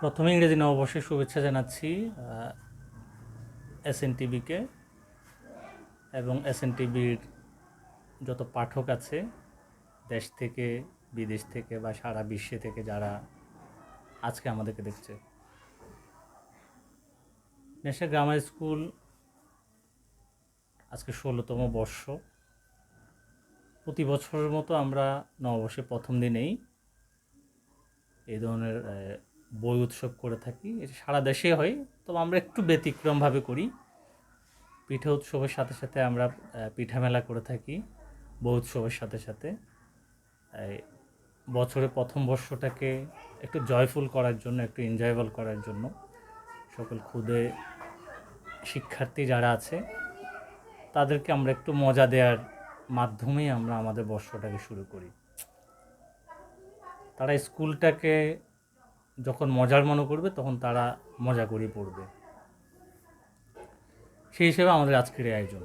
প্রথমে ইংরেজি নববর্ষের শুভেচ্ছা জানাচ্ছি এস এন টিভিকে এবং এস এন টিভির যত পাঠক আছে, দেশ থেকে, বিদেশ থেকে বা সারা বিশ্বে থেকে যারা আজকে আমাদেরকে দেখছে। ন্যাশনাল গ্রামার স্কুল আজকে ষোলোতম বর্ষ। প্রতি বছরের মতো আমরা নববর্ষের প্রথম দিনেই এই ধরনের বই উৎসব করে থাকি। এটা সারা দেশে হয়, তবে আমরা একটু ব্যতিক্রমভাবে করি। পিঠা উৎসবের সাথে সাথে আমরা পিঠা মেলা করে থাকি, বই উৎসবের সাথে সাথে। এই বছরের প্রথম বর্ষটাকে একটু জয়ফুল করার জন্য, একটু এনজয়েবল করার জন্য সকল ক্ষুদে শিক্ষার্থী যারা আছে, তাদেরকে আমরা একটু মজা দেওয়ার মাধ্যমেই আমরা আমাদের বর্ষটাকে শুরু করি। তারা স্কুলটাকে যখন মজার মনে করবে, তখন তারা মজা করে পড়বে। সেই হিসেবে আমাদের আজকের আয়োজন।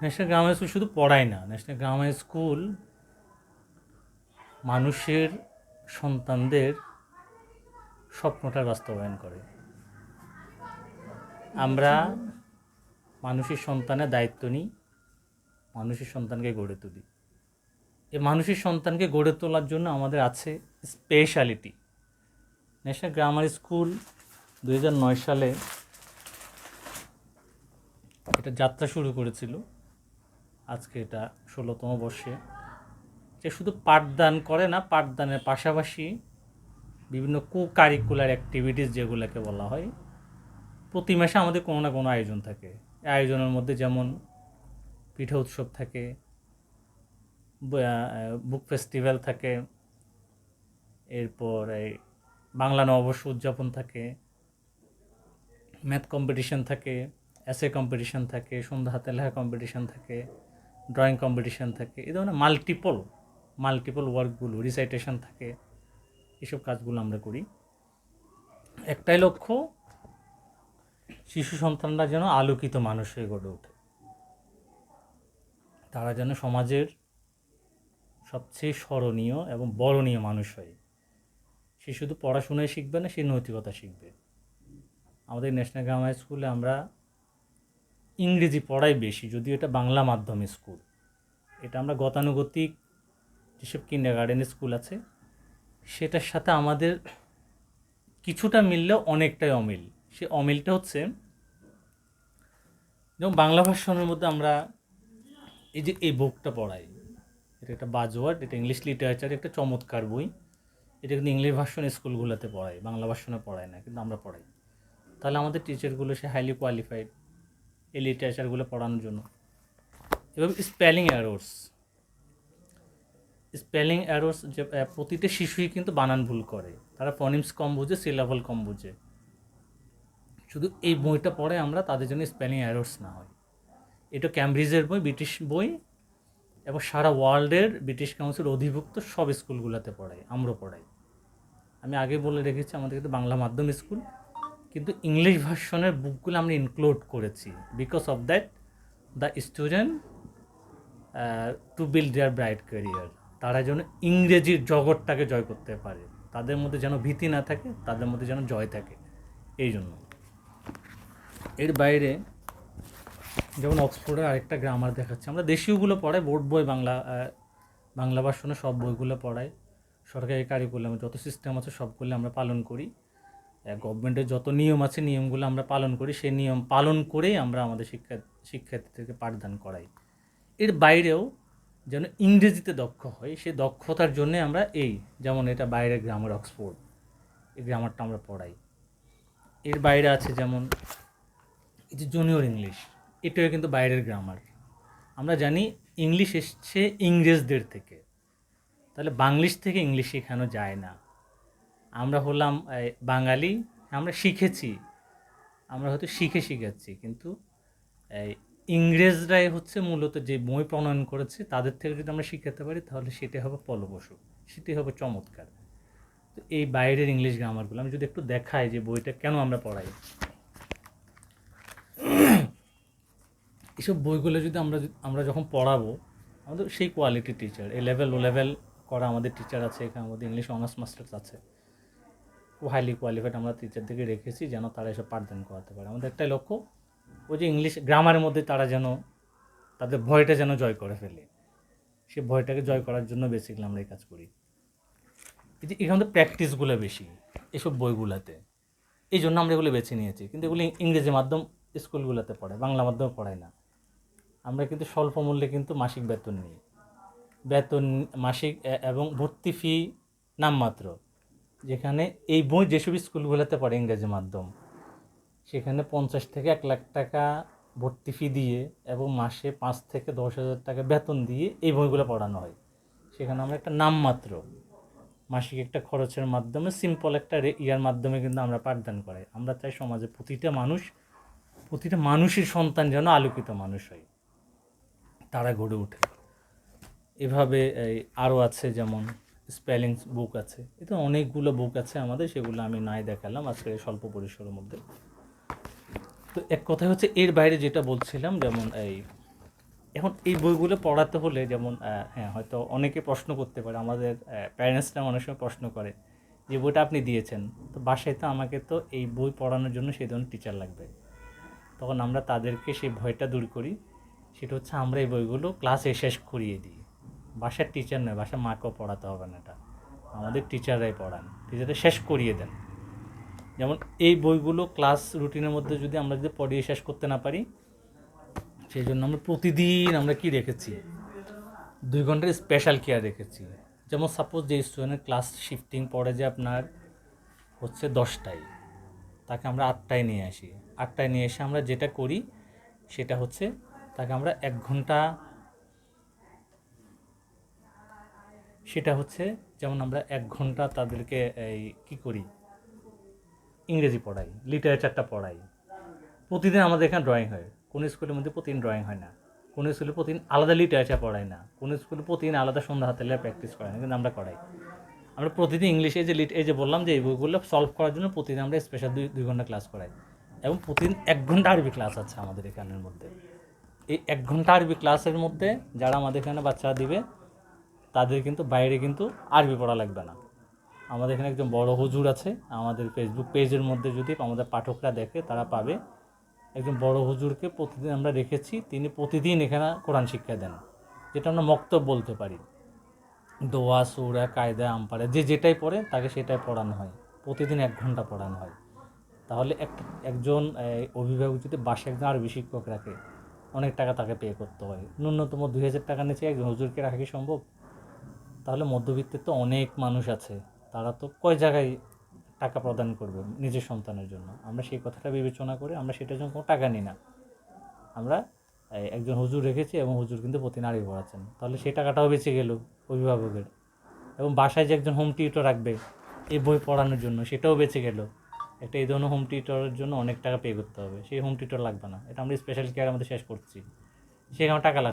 ন্যাশনাল গ্রামার স্কুল শুধু পড়ায় না, ন্যাশনাল গ্রামার স্কুল মানুষের, সন্তানদের স্বপ্নটার বাস্তবায়ন করে। আমরা মানুষের সন্তানের দায়িত্ব নিই, মানুষের সন্তানকে গড়ে তুলি। এই মানুষের সন্তানকে গড়ে তোলার জন্য আমাদের আছে স্পেশালিটি ন্যাশনাল গ্রামার স্কুল দু সালে এটা যাত্রা শুরু করেছিল। আজকে এটা ষোলোতম বর্ষে। যে শুধু পাঠদান করে না, পাঠদানের পাশাপাশি বিভিন্ন কো কারিকুলার অ্যাক্টিভিটিস যেগুলোকে বলা হয়, প্রতি মাসে আমাদের কোনো না কোনো আয়োজন থাকে। আয়োজনের মধ্যে যেমন পিঠা উৎসব থাকে বুক ফেস্টিভ্যাল থাকে, এরপর এই বাংলা নববর্ষ উদযাপন থাকে, ম্যাথ কম্পিটিশন থাকে এসে কম্পিটিশন থাকে, সন্ধ্যা হাতে লেখা কম্পিটিশন থাকে, ড্রয়িং কম্পিটিশন থাকে, এই ধরনের মাল্টিপল মাল্টিপল ওয়ার্কগুলো রিসাইটেশন থাকে, এসব কাজগুলো আমরা করি। একটাই লক্ষ্য, শিশু সন্তানরা যেন আলোকিত মানুষ হয়ে গড়ে ওঠে। তারা যেন সমাজের সবচেয়ে স্মরণীয় এবং বরণীয় মানুষ হয়। সে শুধু পড়াশোনায় শিখবে না, সে নৈতিকতা শিখবে। আমাদের ন্যাশনাল গ্রামার স্কুলে আমরা ইংরেজি পড়াই বেশি, যদিও এটা বাংলা মাধ্যম স্কুল। এটা আমরা গতানুগতিক যেসব কিন্ডার গার্ডেন স্কুল আছে, সেটার সাথে আমাদের কিছুটা মিললেও অনেকটাই অমিল। সে অমিলটা হচ্ছে, যেমন বাংলা ভাষণের মধ্যে আমরা এই যে এই বুকটা পড়াই এটা একটা বাজওয়ার্ড এটা ইংলিশ লিটারেচার একটা চমৎকার বই। এটা কিন্তু ইংলিশ ভার্সন স্কুলগুলোতে পড়ায়, বাংলা ভার্সনে পড়ায় না, কিন্তু আমরা পড়াই। তাহলে আমাদের টিচারগুলো সে হাইলি কোয়ালিফাইড এই লিটারেচারগুলো পড়ানোর জন্য। এবং স্পেলিং অ্যারোর্স স্পেলিং অ্যারোর্স যে প্রতিটা শিশুই কিন্তু বানান ভুল করে। তারা ফনিমস কম বুঝে সিলাবল কম বুঝে। শুধু এই বইটা পড়ে আমরা, তাদের জন্য স্পেলিং অ্যারোর্স না হয়। এটা ক্যামব্রিজের বই ব্রিটিশ বই এবং সারা ওয়ার্ল্ডের ব্রিটিশ কাউন্সিল অধিভুক্ত সব স্কুলগুলোতে পড়াই আমরা পড়াই। আমি আগে বলে রেখেছি, আমাদের কিন্তু বাংলা মাধ্যম স্কুল, কিন্তু ইংলিশ ভার্সনের বুকগুলো আমরা ইনক্লুড করেছি because of that the student to build their bright career তারা যেন ইংরেজির জগৎটাকে জয় করতে পারে, তাদের মধ্যে যেন ভীতি না থাকে, তাদের মধ্যে যেন জয় থাকে, এই জন্য। এর বাইরে যেমন অক্সফোর্ডের আরেকটা গ্রামার দেখাচ্ছে। আমরা দেশীয়গুলো পড়াই, বোর্ড বই, বাংলা বাংলা ভাষণে সব বইগুলো পড়াই। সরকারি কারিকুলামে যত সিস্টেম আছে সবগুলো আমরা পালন করি। গভর্নমেন্টের যত নিয়ম আছে নিয়মগুলো আমরা পালন করি। সেই নিয়ম পালন করেই আমরা আমাদের শিক্ষা, শিক্ষার্থীদেরকে পাঠদান করাই। এর বাইরেও যেন ইংরেজিতে দক্ষ হয়, সেই দক্ষতার জন্য আমরা এই, যেমন এটা বাইরের গ্রামার অক্সফোর্ড, এই গ্রামারটা আমরা পড়াই। এর বাইরে আছে যেমন, এই যে জুনিয়র ইংলিশ এটাও কিন্তু বাইরের গ্রামার আমরা জানি ইংলিশ এসছে ইংরেজদের থেকে। তাহলে বাংলিশ থেকে ইংলিশ শেখানো যায় না। আমরা হলাম বাঙালি, আমরা শিখেছি। আমরা হয়তো শিখে শিখাচ্ছি, কিন্তু ইংরেজরাই হচ্ছে মূলত যে বই প্রণয়ন করেছে, তাদের থেকে যদি আমরা শিখাতে পারি, তাহলে সেটাই হবে ফলপ্রসূ। সেটাই হবে চমৎকার। তো এই বাইরের ইংলিশ গ্রামারগুলো আমি যদি একটু দেখাই যে বইটা কেন আমরা পড়াই। এসব বইগুলো যদি আমরা আমরা যখন পড়াবো, আমাদের সেই quality teacher A level O level করা আমাদের টিচার আছে, এখানে আমাদের ইংলিশ অনার্স মাস্টার্স আছে। খুব হাইলি কোয়ালিফাইড আমরা টিচারদেরকে রেখেছি যেন তারা এসব পাঠদান করাতে পারে। আমাদের একটাই লক্ষ্য, ওই যে ইংলিশ গ্রামারের মধ্যে তারা যেন তাদের ভয়টা যেন জয় করে ফেলে। সে ভয়টাকে জয় করার জন্য বেসিক্যালি আমরা এই কাজ করি। এই যে এখানে প্র্যাকটিসগুলো বেশি, এসব বইগুলোতে। এই জন্য আমরা এগুলো বেছে নিয়েছি। কিন্তু এগুলো ইংরেজি মাধ্যম স্কুলগুলোতে পড়ে বাংলা মাধ্যমে পড়ায় না। আমরা কিন্তু স্বল্প মূল্যে কিন্তু মাসিক বেতন নিই। বেতন, মাসিক এবং ভর্তি ফি নামমাত্র। যেখানে এই বই যেসব স্কুলগুলোতে পড়ে ইংরেজি মাধ্যম, সেখানে পঞ্চাশ থেকে এক লাখ টাকা ভর্তি ফি দিয়ে এবং মাসে পাঁচ থেকে দশ হাজার টাকা বেতন দিয়ে এই বইগুলো পড়ানো হয়। সেখানে আমরা একটা নামমাত্র মাসিক একটা খরচের মাধ্যমে সিম্পল একটা ইয়ার মাধ্যমে কিন্তু আমরা পাঠদান করাই। আমরা চাই সমাজে প্রতিটা মানুষ, প্রতিটা মানুষের সন্তান যেন আলোকিত মানুষ হয়। তারা গড়ে ওঠে। এভাবে আরও আছে যেমন স্পেলিং বুক আছে। এটা অনেকগুলো বুক আছে আমাদের, সেগুলো আমি নাই দেখালাম আজকে স্বল্প পরিসরের মধ্যে। তো এক কথা হচ্ছে এর বাইরে যেটা বলছিলাম, যেমন এই এখন এই বইগুলো পড়াতে হলে যেমন হ্যাঁ হয়তো অনেকে প্রশ্ন করতে পারে, আমাদের প্যারেন্টসরা অনেক সময় প্রশ্ন করে যে বইটা আপনি দিয়েছেন। তো বাসায় তো আমাকে তো এই বই পড়ানোর জন্য সেই ধরনের টিচার লাগবে। তখন আমরা তাদেরকে সেই ভয়টা দূর করি। সেটা হচ্ছে আমরা এই বইগুলো ক্লাসে শেষ করিয়ে দিই। বাসার টিচার নয়, বাসার মাকেও পড়াতে হবে না এটা। আমাদের টিচাররাই পড়ান। টিচাররা শেষ করিয়ে দেন। যেমন এই বইগুলো ক্লাস রুটিনের মধ্যে যদি আমরা যদি পড়িয়ে শেষ করতে না পারি, সেই জন্য আমরা প্রতিদিন আমরা কি রেখেছি? দুই ঘণ্টার স্পেশাল কেয়ার রেখেছি। যেমন সাপোজ যে স্টুডেন্টের ক্লাস শিফটিং পড়ে যে আপনার হচ্ছে দশটায়, তাকে আমরা আটটায় নিয়ে আসি। আটটায় নিয়ে এসে আমরা যেটা করি, সেটা হচ্ছে তাকে আমরা এক ঘণ্টা সেটা হচ্ছে যেমন আমরা এক ঘণ্টা তাদেরকে এই কী করি? ইংরেজি পড়াই, লিটারেচারটা পড়াই। প্রতিদিন আমাদের এখানে ড্রয়িং হয়। কোনো স্কুলের মধ্যে প্রতিদিন ড্রয়িং হয় না। কোনো স্কুলে প্রতিদিন আলাদা লিটারেচার পড়াই না। কোনো স্কুলে প্রতিদিন আলাদা সন্ধ্যা হাতে প্র্যাকটিস করাই না, কিন্তু আমরা করাই। আমরা প্রতিদিন ইংলিশে যে লিট এই যে বললাম যে এই বইগুলো সলভ করার জন্য প্রতিদিন আমরা স্পেশাল দুই দুই ঘণ্টা ক্লাস করাই। এবং প্রতিদিন এক ঘণ্টা আরবি ক্লাস আছে আমাদের এখানের মধ্যে। এই এক ঘণ্টা আরবি ক্লাসের মধ্যে যারা আমাদের এখানে বাচ্চারা দিবে, তাদের কিন্তু বাইরে কিন্তু আরবি পড়া লাগবে না। আমাদের এখানে একজন বড় হুজুর আছে, আমাদের ফেসবুক পেজের মধ্যে যদি আমাদের পাঠকরা দেখে, তারা পাবে। একজন বড় হুজুরকে প্রতিদিন আমরা রেখেছি, তিনি প্রতিদিন এখানে কোরআন শিক্ষা দেন, যেটা আমরা মক্তব বলতে পারি। দোয়া, সুরা, কায়দা, আমপারে, যে যেটাই পড়ে, তাকে সেটাই পড়ানো হয়। প্রতিদিন এক ঘণ্টা পড়ানো হয়। তাহলে এক, একজন অভিভাবক যদি বাসায় একজন আরবি শিক্ষক রাখে অনেক টাকা তাকে পে করতে হয়। ন্যূনতম দুই হাজার টাকা নিচে একজন হুজুরকে রাখা কি সম্ভব? তাহলে মধ্যবিত্তের তো অনেক মানুষ আছে, তারা তো কয় জায়গায় টাকা প্রদান করবে নিজের সন্তানের জন্য? আমরা সেই কথাটা বিবেচনা করে আমরা সেটার জন্য কোনো টাকা নিই না। আমরা একজন হুজুর রেখেছি এবং হুজুর কিন্তু প্রতি নারী পড়াচ্ছেন। তাহলে সেই টাকাটাও বেঁচে গেল অভিভাবকের। এবং বাসায় যে একজন হোম টিউটর রাখবে, এই বই পড়ানোর জন্য সেটাও বেঁচে গেল। একটা এই ধরনের হোম থিয়েটারের জন্য অনেক টাকা পে করতে হবে। সেই হোম থিয়েটার লাগবে না। এটা আমরা স্পেশাল কেয়ার আমাদের শেষ করছি। সেখানে টাকা লাগবে।